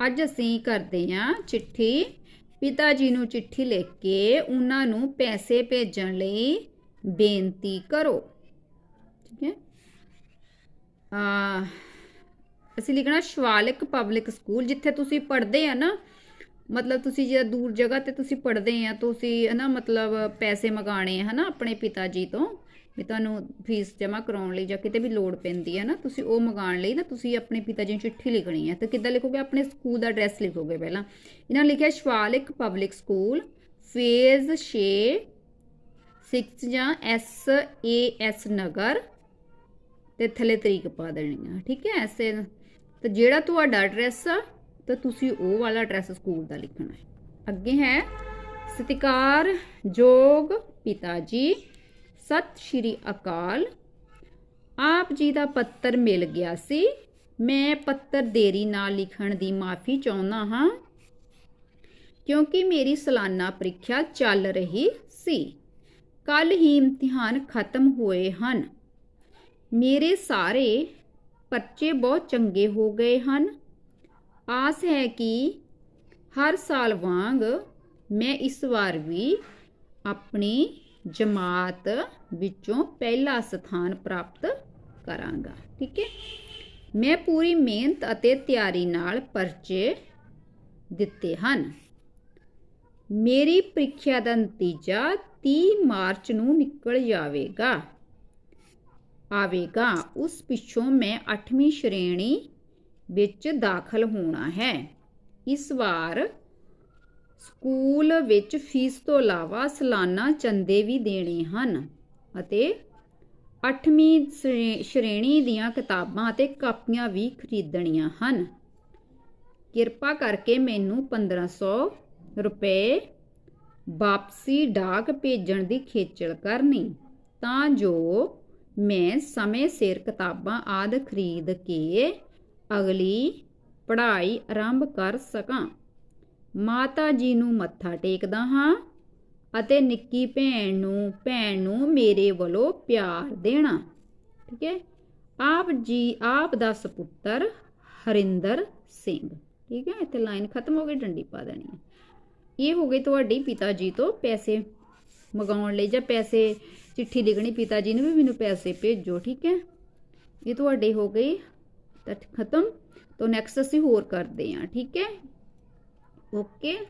ਅੱਜ ਅਸੀਂ ਕਰਦੇ ਹਾਂ ਚਿੱਠੀ। ਪਿਤਾ ਜੀ ਨੂੰ ਚਿੱਠੀ ਲਿਖ ਕੇ ਉਹਨਾਂ ਨੂੰ ਪੈਸੇ ਭੇਜਣ ਲਈ ਬੇਨਤੀ ਕਰੋ। ਠੀਕ ਹੈ। ਆ, ਅਸੀਂ ਲਿਖਣਾ ਸ਼ਵਾਲਿਕ ਪਬਲਿਕ ਸਕੂਲ। ਜਿੱਥੇ ਤੁਸੀਂ ਪੜ੍ਹਦੇ ਆ ਨਾ, ਮਤਲਬ ਤੁਸੀਂ ਜੇ ਦੂਰ ਜਗ੍ਹਾ ਤੇ ਤੁਸੀਂ ਪੜ੍ਹਦੇ ਆ, ਤੁਸੀਂ ਹਨਾ ਮਤਲਬ ਪੈਸੇ ਮੰਗਾਣੇ ਆ ਹਨਾ ਆਪਣੇ ਪਿਤਾ ਜੀ ਤੋਂ। ਵੀ ਤੁਹਾਨੂੰ ਫੀਸ ਜਮ੍ਹਾਂ ਕਰਾਉਣ ਲਈ ਜਾਂ ਕਿਤੇ ਵੀ ਲੋੜ ਪੈਂਦੀ ਹੈ ਨਾ, ਤੁਸੀਂ ਉਹ ਮੰਗਾਉਣ ਲਈ ਨਾ ਤੁਸੀਂ ਆਪਣੇ ਪਿਤਾ ਜੀ ਨੂੰ ਚਿੱਠੀ ਲਿਖਣੀ ਹੈ। ਤੇ ਕਿੱਦਾਂ ਲਿਖੋਗੇ? ਆਪਣੇ ਸਕੂਲ ਦਾ ਐਡਰੈਸ ਲਿਖੋਗੇ ਪਹਿਲਾਂ। ਇਹਨਾਂ ਨੇ ਲਿਖਿਆ ਸ਼ਵਾਲਿਕ ਪਬਲਿਕ ਸਕੂਲ ਫੇਜ਼ 6 6 ਜਾਂ ਐਸ ਏ ਐਸ ਨਗਰ, ਤੇ ਥੱਲੇ ਤਰੀਕ ਪਾ ਦੇਣੀ ਆ, ਠੀਕ ਹੈ? ਐਸੇ ਤੇ ਜਿਹੜਾ ਤੁਹਾਡਾ ਐਡਰੈਸ ਆ, ਤਾਂ ਤੁਸੀਂ ਉਹ ਵਾਲਾ ਐਡਰੈਸ ਸਕੂਲ ਦਾ ਲਿਖਣਾ ਹੈ। ਅੱਗੇ ਹੈ ਸਤਿਕਾਰ ਜੋਗ ਪਿਤਾ ਜੀ। ਸਤਿ ਸ਼੍ਰੀ ਅਕਾਲ। ਆਪ ਜੀ ਦਾ ਪੱਤਰ ਮਿਲ ਗਿਆ ਸੀ। ਮੈਂ ਪੱਤਰ ਦੇਰੀ ਨਾਲ ਲਿਖਣ ਦੀ ਮਾਫੀ ਚਾਹੁੰਦਾ ਹਾਂ, ਕਿਉਂਕਿ ਮੇਰੀ ਸਾਲਾਨਾ ਪ੍ਰੀਖਿਆ ਚੱਲ ਰਹੀ ਸੀ। ਕੱਲ ਹੀ ਇਮਤਿਹਾਨ ਖਤਮ ਹੋਏ ਹਨ। ਮੇਰੇ ਸਾਰੇ ਪਰਚੇ ਬਹੁਤ ਚੰਗੇ ਹੋ ਗਏ ਹਨ। ਆਸ ਹੈ ਕਿ ਹਰ ਸਾਲ ਵਾਂਗ ਮੈਂ ਇਸ ਵਾਰ ਵੀ ਆਪਣੀ ਜਮਾਤ ਵਿੱਚੋਂ ਪਹਿਲਾ ਸਥਾਨ ਪ੍ਰਾਪਤ ਕਰਾਂਗਾ, ਠੀਕ ਹੈ? ਮੈਂ ਪੂਰੀ ਮਿਹਨਤ ਅਤੇ ਤਿਆਰੀ ਨਾਲ ਪਰਚੇ ਦਿੱਤੇ ਹਨ। ਮੇਰੀ ਪ੍ਰੀਖਿਆ ਦਾ ਨਤੀਜਾ 30 ਮਾਰਚ ਨੂੰ ਨਿਕਲ ਜਾਵੇਗਾ। ਆਵੇਗਾ, ਉਸ ਪਿੱਛੋਂ ਮੈਂ 8ਵੀਂ ਸ਼੍ਰੇਣੀ ਵਿੱਚ ਦਾਖਲ ਹੋਣਾ ਹੈ। ਇਸ ਵਾਰ ਸਕੂਲ ਵਿੱਚ ਫੀਸ ਤੋਂ ਇਲਾਵਾ ਸਾਲਾਨਾ ਚੰਦੇ ਵੀ ਦੇਣੇ ਹਨ ਅਤੇ 8ਵੀਂ ਸ਼੍ਰੇਣੀ ਦੀਆਂ ਕਿਤਾਬਾਂ ਅਤੇ ਕਾਪੀਆਂ ਵੀ ਖਰੀਦਣੀਆਂ ਹਨ। ਕਿਰਪਾ ਕਰਕੇ ਮੈਨੂੰ 1500 ਰੁਪਏ ਵਾਪਸੀ ਡਾਕ ਭੇਜਣ ਦੀ ਖੇਚਲ ਕਰਨੀ, ਤਾਂ ਜੋ ਮੈਂ ਸਮੇਂ ਸਿਰ ਕਿਤਾਬਾਂ ਆਦ ਖਰੀਦ ਕੇ ਅਗਲੀ ਪੜ੍ਹਾਈ ਆਰੰਭ ਕਰ ਸਕਾਂ। ਮਾਤਾ ਜੀ ਨੂੰ ਮੱਥਾ ਟੇਕਦਾ ਹਾਂ ਅਤੇ ਨਿੱਕੀ ਭੈਣ ਨੂੰ ਭੈਣ ਨੂੰ ਮੇਰੇ ਵੱਲੋਂ ਪਿਆਰ ਦੇਣਾ। ਠੀਕ ਹੈ? ਆਪ ਜੀ, ਆਪ ਦਾ ਸੁਪੁੱਤਰ ਹਰਿੰਦਰ ਸਿੰਘ। ਠੀਕ ਹੈ? ਇੱਥੇ ਲਾਈਨ ਖਤਮ ਹੋ ਗਈ, ਡੰਡੀ ਪਾ ਦੇਣੀ ਹੈ। ਇਹ ਹੋ ਗਈ ਤੁਹਾਡੀ ਪਿਤਾ ਜੀ ਤੋਂ ਪੈਸੇ। ਮਗਾਉਣ ਲਈ ਜਾਂ ਪੈਸੇ, ਚਿੱਠੀ ਲਿਖਣੀ ਪਿਤਾ ਜੀ ਨੂੰ ਵੀ ਮੈਨੂੰ ਪੈਸੇ ਭੇਜੋ, ਠੀਕ ਹੈ? ਇਹ ਤੁਹਾਡੇ ਹੋ ਗਈ ਤਾਂ ਖਤਮ। ਤੋਂ ਨੈਕਸਟ ਅਸੀਂ ਹੋਰ ਕਰਦੇ ਹਾਂ, ਠੀਕ ਹੈ? 곱게